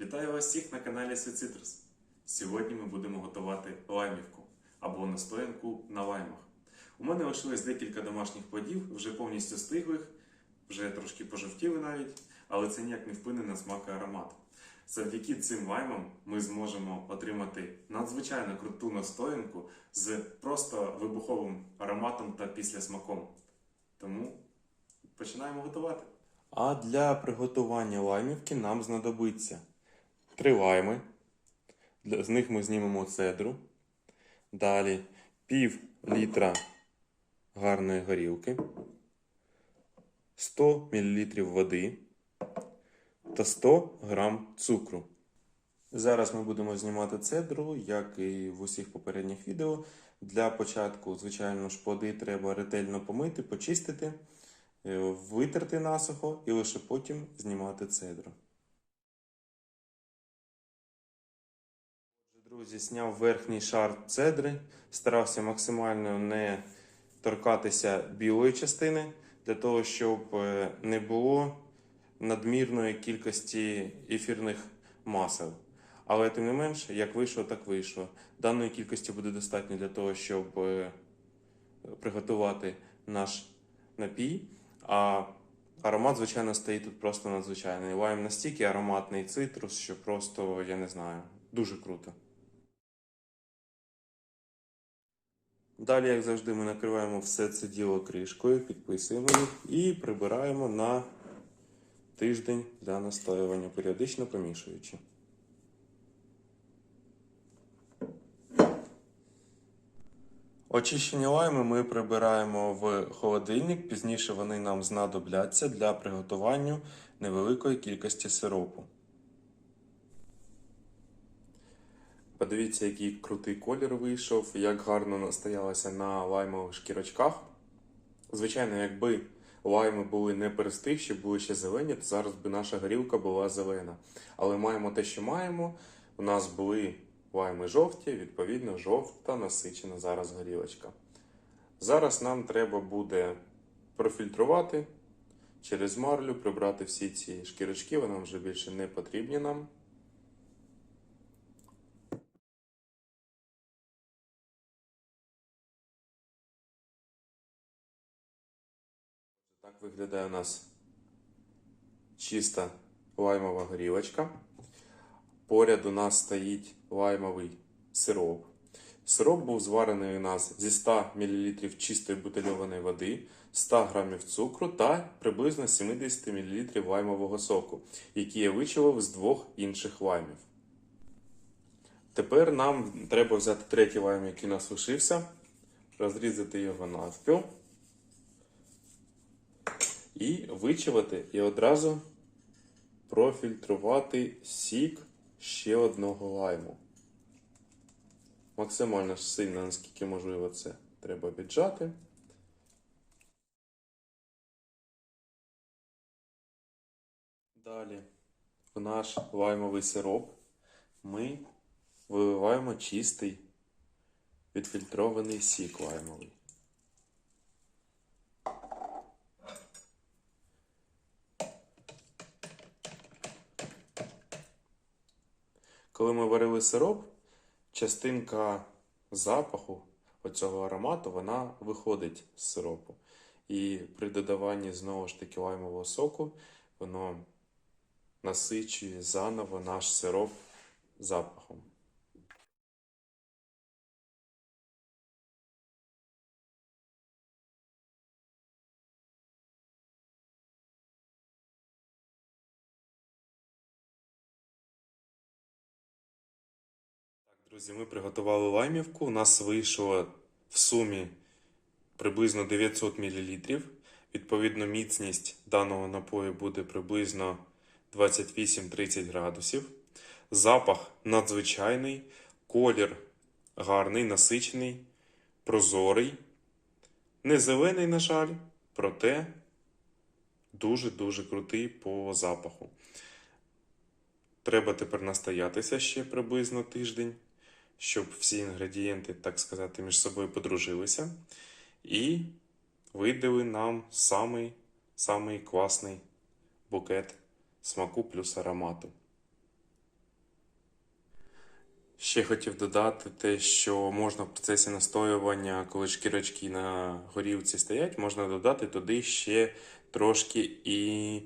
Вітаю вас всіх на каналі Свіцитрус. Сьогодні ми будемо готувати лаймівку або настоянку на лаймах. У мене лишилось декілька домашніх плодів, вже повністю стиглих, вже трошки пожовтіли навіть, але це ніяк не вплине на смак і аромат. Завдяки цим лаймам ми зможемо отримати надзвичайно круту настоянку з просто вибуховим ароматом та післясмаком. Тому починаємо готувати. А для приготування лаймівки нам знадобиться три лайми. З них ми знімемо цедру. Далі пів літра гарної горілки, 100 мл води та 100 г цукру. Зараз ми будемо знімати цедру, як і в усіх попередніх відео. Для початку, звичайно ж, плоди треба ретельно помити, почистити, е, витерти насухо і лише потім знімати цедру. Друзі, зняв верхній шар цедри, старався максимально не торкатися білої частини, для того, щоб е, не було надмірної кількості ефірних масел. Але тим не менш, як вийшло, так вийшло. Даної кількості буде достатньо для того, щоб е, приготувати наш напій. А аромат, звичайно, стоїть тут просто надзвичайний. Лайм настільки ароматний цитрус, що просто, я не знаю, дуже круто. Далі, як завжди, ми накриваємо все це діло кришкою, підписуємо їх і прибираємо на тиждень для настоювання, періодично помішуючи. Очищені лайми ми прибираємо в холодильник, пізніше вони нам знадобляться для приготування невеликої кількості сиропу. Подивіться, який крутий колір вийшов, як гарно настоялося на лаймових шкірочках. Звичайно, якби лайми були не перестигші, були ще зелені, то зараз би наша горілка була зелена. Але маємо те, що маємо. У нас були лайми жовті, відповідно, жовта насичена зараз горілочка. Зараз нам треба буде профільтрувати через марлю, прибрати всі ці шкірочки, вони вже більше не потрібні нам. Так виглядає у нас чиста лаймова горілочка. Поряд у нас стоїть лаймовий сироп. Сироп був зварений у нас зі 100 мл чистої бутильованої води, 100 г цукру та приблизно 70 мл лаймового соку, який я вичавив з двох інших лаймів. Тепер нам треба взяти третій лайм, який у нас лишився, розрізати його навпіл і вичавити і одразу профільтрувати сік ще одного лайму. Максимально сильно, наскільки можливо, це треба віджати. Далі в наш лаймовий сироп ми виливаємо чистий відфільтрований сік лаймовий. Коли ми варили сироп, частинка запаху оцього аромату вона виходить з сиропу. І при додаванні знову ж таки лаймового соку воно насичує заново наш сироп запахом. Друзі, ми приготували лаймівку. У нас вийшло в сумі приблизно 900 мл. Відповідно, міцність даного напою буде приблизно 28-30 градусів. Запах надзвичайний, колір гарний, насичений, прозорий. Не зелений, на жаль, проте дуже-дуже крутий по запаху. Треба тепер настоятися ще приблизно тиждень, щоб всі інгредієнти, так сказати, між собою подружилися. І видали нам самий, самий класний букет смаку плюс аромату. Ще хотів додати те, що можна в процесі настоювання, коли шкірочки на горілці стоять, можна додати туди ще трошки і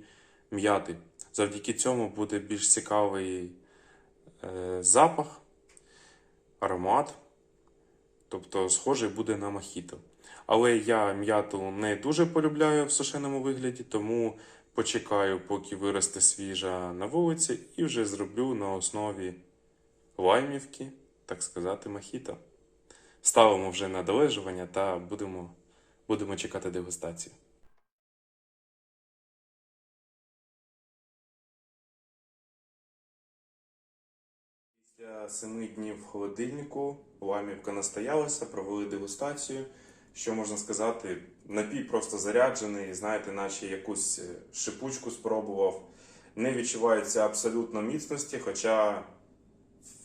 м'яти. Завдяки цьому буде більш цікавий е, запах, аромат, тобто схожий буде на мохіто. Але я м'яту не дуже полюбляю в сушеному вигляді, тому почекаю, поки виросте свіжа на вулиці, і вже зроблю на основі лаймівки, так сказати, мохіто. Ставимо вже на долежування та будемо, будемо чекати дегустацію. Семи днів в холодильнику ламівка настоялася, провели дегустацію. Що можна сказати? Напій просто заряджений, знаєте, наче якусь е, шипучку спробував. Не відчувається абсолютно міцності, хоча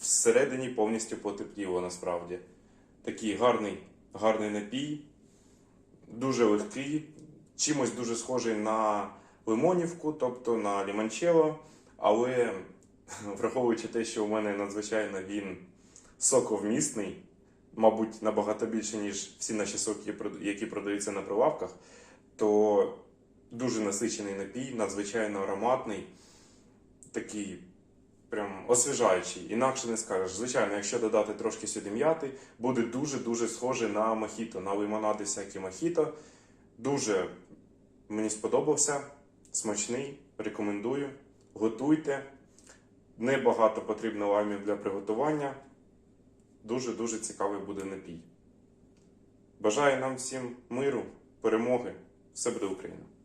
всередині повністю потепліло насправді. Такий гарний, гарний напій, дуже легкий, чимось дуже схожий на лимонівку, тобто на лімончелло, але враховуючи те, що у мене надзвичайно він соковмісний, мабуть, набагато більше, ніж всі наші соки, які продаються на прилавках, то дуже насичений напій, надзвичайно ароматний, такий прям освіжаючий, інакше не скажеш. Звичайно, якщо додати трошки сюди м'яти, буде дуже-дуже схоже на мохіто, на лимонади всякі мохіто. Дуже мені сподобався, смачний, рекомендую. Готуйте. Небагато потрібно лаймів для приготування. Дуже-дуже цікавий буде напій. Бажаю нам всім миру, перемоги. Все буде Україна!